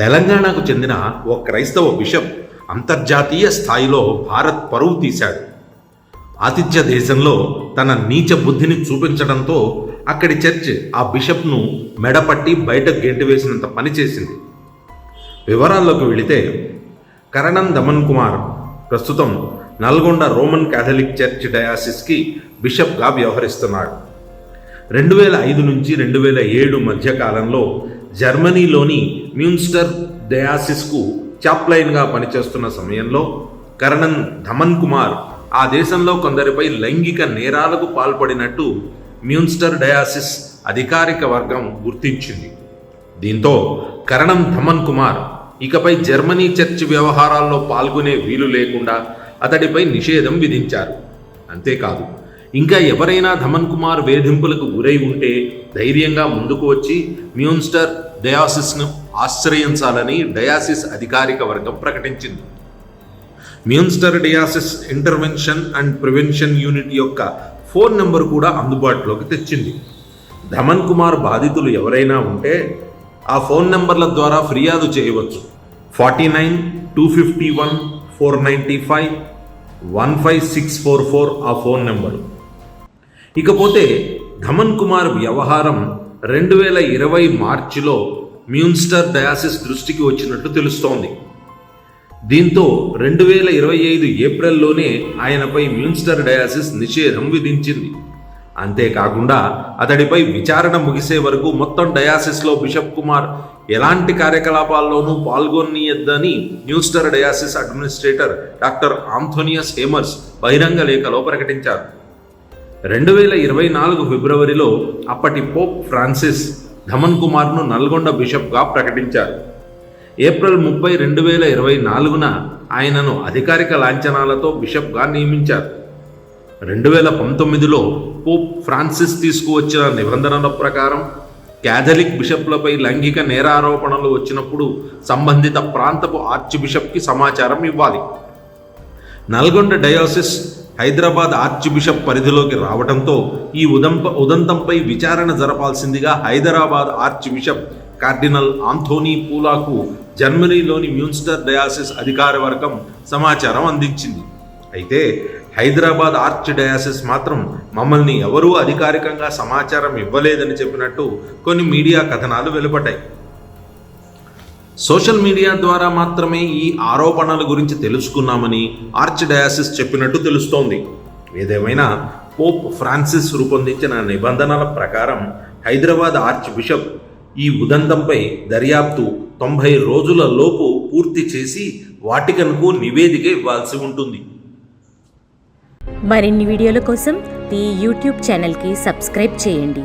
తెలంగాణకు చెందిన ఓ క్రైస్తవ బిషప్ అంతర్జాతీయ స్థాయిలో భారత్ పరువు తీశాడు. ఆతిథ్య దేశంలో తన నీచ బుద్ధిని చూపించడంతో అక్కడి చర్చ్ ఆ బిషప్ను మెడపట్టి బయటకు గెంటివేసినంత పని చేసింది. వివరాల్లోకి వెళితే కరణం దమన్ కుమార్ ప్రస్తుతం నల్గొండ రోమన్ క్యాథలిక్ చర్చ్ డయాసిస్కి బిషప్గా వ్యవహరిస్తున్నాడు. రెండు వేల ఐదు నుంచి రెండు వేల ఏడు మధ్య కాలంలో జర్మనీలోని మ్యూన్స్టర్ డయాసిస్కు చాప్లైన్గా పనిచేస్తున్న సమయంలో కరణన్ ధమన్ కుమార్ ఆ దేశంలో కొందరిపై లైంగిక నేరాలకు పాల్పడినట్టు మ్యూన్స్టర్ డయాసిస్ అధికారిక వర్గం గుర్తించింది. దీంతో కరణం ధమన్ కుమార్ ఇకపై జర్మనీ చర్చ్ వ్యవహారాల్లో పాల్గొనే వీలు లేకుండా అతడిపై నిషేధం విధించారు. అంతేకాదు ఇంకా ఎవరైనా ధమన్ కుమార్ వేధింపులకు గురై ఉంటే ధైర్యంగా ముందుకు వచ్చి మ్యూన్స్టర్ డయాసిస్ను ఆశ్రయించాలని డయాసిస్ అధికారిక వర్గం ప్రకటించింది. Munster diocese intervention and prevention unit యొక్క ఫోన్ నెంబర్ కూడా అందుబాటులోకి తెచ్చింది. ధమన్ కుమార్ బాధితులు ఎవరైనా ఉంటే ఆ ఫోన్ నెంబర్ల ద్వారా ఫిర్యాదు చేయవచ్చు. Forty nine two fifty one four ninety five one five six four four ఆ ఫోన్ నెంబరు. ఇకపోతే ధమన్ కుమార్ వ్యవహారం రెండు వేల ఇరవై మార్చిలో మ్యూన్స్టర్ డయాసిస్ దృష్టికి వచ్చినట్టు తెలుస్తోంది. దీంతో రెండు వేల ఇరవై ఐదు ఏప్రిల్లోనే ఆయనపై మ్యూన్స్టర్ డయాసిస్ నిషేధం విధించింది. అంతేకాకుండా అతడిపై విచారణ ముగిసే వరకు మొత్తం డయాసిస్లో బిషప్ కుమార్ ఎలాంటి కార్యకలాపాల్లోనూ పాల్గొనియద్దని Munster diocese administrator doctor Anthonius Hemmers బహిరంగ లేఖలో ప్రకటించారు. రెండు వేల ఇరవై నాలుగు ఫిబ్రవరిలో అప్పటి పోప్ ఫ్రాన్సిస్ ధమన్ కుమార్ను నల్గొండ బిషప్గా ప్రకటించారు. ఏప్రిల్ ముప్పై రెండు వేల ఇరవై నాలుగున ఆయనను అధికారిక లాంఛనాలతో బిషప్గా నియమించారు. రెండు వేల పంతొమ్మిదిలో పోప్ ఫ్రాన్సిస్ తీసుకువచ్చిన నిబంధనల ప్రకారం క్యాథలిక్ బిషప్లపై లైంగిక నేరారోపణలు వచ్చినప్పుడు సంబంధిత ప్రాంతపు ఆర్చ్ బిషప్కి సమాచారం ఇవ్వాలి. Nalgonda diocese Hyderabad archbishop పరిధిలోకి రావడంతో ఈ ఉదంప ఉదంతంపై విచారణ జరపాల్సిందిగా Hyderabad archbishop cardinal Anthony పూలాకు జర్మనీలోని మ్యూన్స్టర్ డయాసిస్ అధికార వర్గం సమాచారం అందించింది. అయితే హైదరాబాద్ ఆర్చ్ డయాసిస్ మాత్రం మమ్మల్ని ఎవరూ అధికారికంగా సమాచారం ఇవ్వలేదని చెప్పినట్టు కొన్ని మీడియా కథనాలు వెలువడ్డాయి. సోషల్ మీడియా ద్వారా మాత్రమే ఈ ఆరోపణల గురించి తెలుసుకున్నామని ఆర్చ్ డయాసిస్ చెప్పినట్టు తెలుస్తోంది. ఏదేమైనా పోప్ ఫ్రాన్సిస్ రూపొందించిన నిబంధనల ప్రకారం హైదరాబాద్ ఆర్చ్ బిషప్ ఈ ఉదంతంపై దర్యాప్తు తొంభై రోజుల లోపు పూర్తి చేసి వాటికన్కు నివేదిక ఇవ్వాల్సి ఉంటుంది. మరిన్ని వీడియోల కోసం ఈ యూట్యూబ్ ఛానల్కి సబ్స్క్రైబ్ చేయండి.